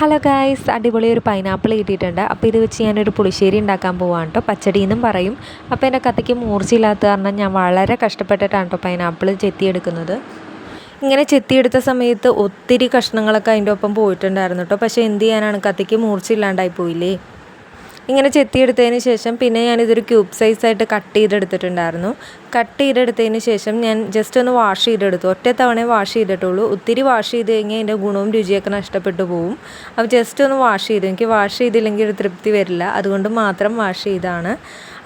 Hello guys അടിപൊളി ഒരു pineapple കിട്ടിയിട്ടുണ്ട്. അപ്പോൾ ഇത് വെച്ച് ഞാനൊരു പുളിശ്ശേരി ഉണ്ടാക്കാൻ പോവാണ് കേട്ടോ പച്ചടി എന്നും പറയും. അപ്പോൾ എന്റെ കഥയ്ക്ക് മൂർച്ചയില്ലാത്ത കാരണം ഞാൻ വളരെ കഷ്ടപ്പെട്ടിട്ടാണ് കേട്ടോ പൈനാപ്പിൾ ചെത്തിയെടുക്കുന്നത്. ഇങ്ങനെ ചെത്തിയെടുത്ത സമയത്ത് ഒത്തിരി കഷ്ണങ്ങളൊക്കെ അതിന്റെ ഒപ്പം പോയിട്ടുണ്ടായിരുന്നു കേട്ടോ പക്ഷേ എന്ത് ചെയ്യാനാണ്? കത്തിക്ക് മൂർച്ചയില്ലാണ്ടായി പോയില്ലേ? ഇങ്ങനെ ചെത്തിയെടുത്തതിന് ശേഷം പിന്നെ ഞാനിതൊരു ക്യൂബ് സൈസായിട്ട് കട്ട് ചെയ്തെടുത്തിട്ടുണ്ടായിരുന്നു. കട്ട് ചെയ്തെടുത്തതിന് ശേഷം ഞാൻ ജസ്റ്റ് ഒന്ന് വാഷ് ചെയ്തെടുത്തു. ഒറ്റ തവണ വാഷ് ചെയ്തിട്ടുള്ളൂ. ഒത്തിരി വാഷ് ചെയ്ത് കഴിഞ്ഞാൽ അതിന്റെ ഗുണവും രുചിയൊക്കെ നഷ്ടപ്പെട്ടു പോകും അപ്പോൾ ജസ്റ്റ് ഒന്ന് വാഷ് ചെയ്തു. എനിക്ക് വാഷ് ചെയ്തില്ലെങ്കിൽ ഒരു തൃപ്തി വരില്ല. അതുകൊണ്ട് മാത്രം വാഷ് ചെയ്താണ്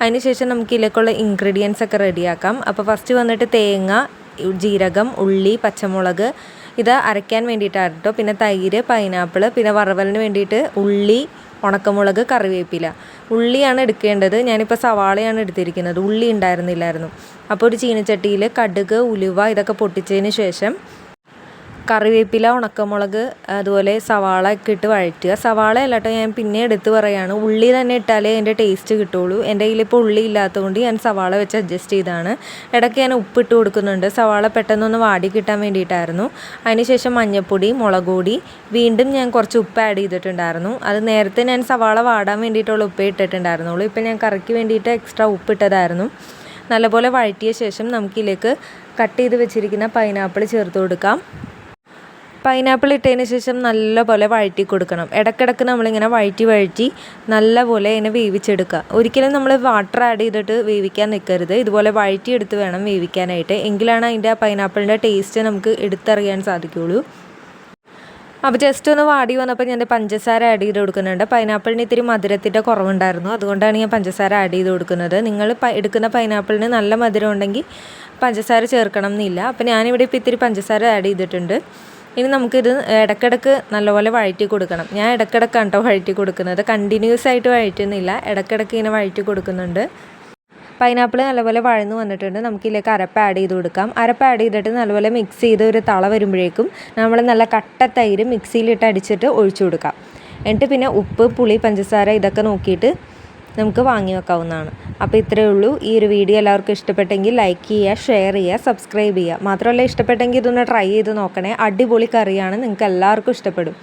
അതിനുശേഷം നമുക്ക് ഇതിലേക്കുള്ള ഇൻഗ്രീഡിയൻസ് ഒക്കെ റെഡിയാക്കാം. അപ്പോൾ ഫസ്റ്റ് വന്നിട്ട് തേങ്ങ ജീരകം ഉള്ളി പച്ചമുളക് ഇത് അരയ്ക്കാൻ വേണ്ടിയിട്ടാണ് കേട്ടോ. പിന്നെ തൈര് പൈനാപ്പിൾ പിന്നെ വറവലിന് വേണ്ടിയിട്ട് ഉള്ളി ഉണക്കമുളക് കറിവേപ്പില. ഉള്ളിയാണ് എടുക്കേണ്ടത്. ഞാനിപ്പോൾ സവാളയാണ് എടുത്തിരിക്കുന്നത്. ഉള്ളി ഉണ്ടായിരുന്നില്ലായിരുന്നു. അപ്പോൾ ഒരു ചീനച്ചട്ടിയിൽ കടുക് ഉലുവ ഇതൊക്കെ പൊട്ടിച്ചതിന് ശേഷം കറിവേപ്പില ഉണക്കമുളക് അതുപോലെ സവാള ഒക്കെ ഇട്ട് വഴറ്റുക. സവാള അല്ല കേട്ടോ ഞാൻ പിന്നെ എടുത്ത് പറയുകയാണ് ഉള്ളി തന്നെ ഇട്ടാലേ എന്റെ ടേസ്റ്റ് കിട്ടുള്ളൂ. എന്റെ കയ്യിൽ ഇപ്പോൾ ഉള്ളി ഇല്ലാത്തതുകൊണ്ട് ഞാൻ സവാള വെച്ച് അഡ്ജസ്റ്റ് ചെയ്താണ്. ഇടയ്ക്ക് ഞാൻ ഉപ്പിട്ട് കൊടുക്കുന്നുണ്ട്. സവാള പെട്ടെന്നൊന്ന് വാടി കിട്ടാൻ വേണ്ടിയിട്ടായിരുന്നു. അതിനുശേഷം മഞ്ഞൾപ്പൊടി മുളക് പൊടി വീണ്ടും ഞാൻ കുറച്ച് ഉപ്പ് ആഡ് ചെയ്തിട്ടുണ്ടായിരുന്നു. അത് നേരത്തെ ഞാൻ സവാള വാടാൻ വേണ്ടിയിട്ടുള്ള ഉപ്പ് ഇട്ടിട്ടുണ്ടായിരുന്നുള്ളൂ. ഇപ്പം ഞാൻ കറിക്ക് വേണ്ടിയിട്ട് എക്സ്ട്രാ ഉപ്പിട്ടതായിരുന്നു നല്ലപോലെ വഴറ്റിയ ശേഷം നമുക്കിതിലേക്ക് കട്ട് ചെയ്ത് വെച്ചിരിക്കുന്ന പൈനാപ്പിൾ ചേർത്ത് കൊടുക്കാം. പൈനാപ്പിൾ ഇട്ടതിന് ശേഷം നല്ലപോലെ വഴറ്റി കൊടുക്കണം. ഇടയ്ക്കിടയ്ക്ക് നമ്മളിങ്ങനെ വഴറ്റി വഴറ്റി നല്ലപോലെ അതിനെ വേവിച്ചെടുക്കുക. ഒരിക്കലും നമ്മൾ വാട്ടർ ആഡ് ചെയ്തിട്ട് വേവിക്കാൻ നിൽക്കരുത്. ഇതുപോലെ വഴറ്റി വഴറ്റിയെടുത്ത് വേണം വേവിക്കാനായിട്ട്. എങ്കിലാണ് അതിന്റെ ആ പൈനാപ്പിളിന്റെ ടേസ്റ്റ് നമുക്ക് എടുത്തറിയാൻ സാധിക്കുകയുള്ളൂ. അപ്പോൾ ജസ്റ്റ് ഒന്ന് വാടി വന്നപ്പോൾ ഞാൻ പഞ്ചസാര ആഡ് ചെയ്ത് കൊടുക്കുന്നുണ്ട്. പൈനാപ്പിളിന് ഇത്തിരി മധുരത്തിന്റെ കുറവുണ്ടായിരുന്നു. അതുകൊണ്ടാണ് ഞാൻ പഞ്ചസാര ആഡ് ചെയ്ത് കൊടുക്കുന്നത്. നിങ്ങൾ എടുക്കുന്ന പൈനാപ്പിളിന് നല്ല മധുരം ഉണ്ടെങ്കിൽ പഞ്ചസാര ചേർക്കണം എന്നില്ല. അപ്പോൾ ഞാനിവിടെ ഇപ്പോൾ ഇത്തിരി പഞ്ചസാര ആഡ് ചെയ്തിട്ടുണ്ട്. ഇനി നമുക്കിത് ഇടക്കിടക്ക് നല്ലപോലെ വഴറ്റി കൊടുക്കണം. ഞാൻ ഇടക്കിടക്കാണ് കേട്ടോ വഴറ്റി കൊടുക്കുന്നത്. കണ്ടിന്യൂസ് ആയിട്ട് വഴറ്റുന്നില്ല. ഇടക്കിടക്ക് ഇങ്ങനെ വഴറ്റി കൊടുക്കുന്നുണ്ട്. പൈനാപ്പിൾ നല്ലപോലെ വഴന്ന് വന്നിട്ടുണ്ട്. നമുക്കിതിലേക്ക് അരപ്പ് ആഡ് ചെയ്ത് കൊടുക്കാം. അരപ്പ് ആഡ് ചെയ്തിട്ട് നല്ലപോലെ മിക്സ് ചെയ്ത് ഒരു തള വരുമ്പോഴേക്കും നമ്മൾ നല്ല കട്ട തൈര് മിക്സിയിലിട്ട് അടിച്ചിട്ട് ഒഴിച്ചു കൊടുക്കാം. എന്നിട്ട് പിന്നെ ഉപ്പ് പുളി പഞ്ചസാര ഇതൊക്കെ നോക്കിയിട്ട് നമുക്ക് വാങ്ങി വെക്കാവുന്നതാണ്. അപ്പോൾ ഇത്രയേ ഉള്ളൂ. ഈ ഒരു വീഡിയോ എല്ലാവർക്കും ഇഷ്ടപ്പെട്ടെങ്കിൽ ലൈക്ക് ചെയ്യുക ഷെയർ ചെയ്യുക സബ്സ്ക്രൈബ് ചെയ്യുക. മാത്രമല്ല ഇഷ്ടപ്പെട്ടെങ്കിൽ ഇതൊന്ന് ട്രൈ ചെയ്ത് നോക്കണേ. അടിപൊളി കറിയാണ്. നിങ്ങൾക്ക് എല്ലാവർക്കും ഇഷ്ടപ്പെടും.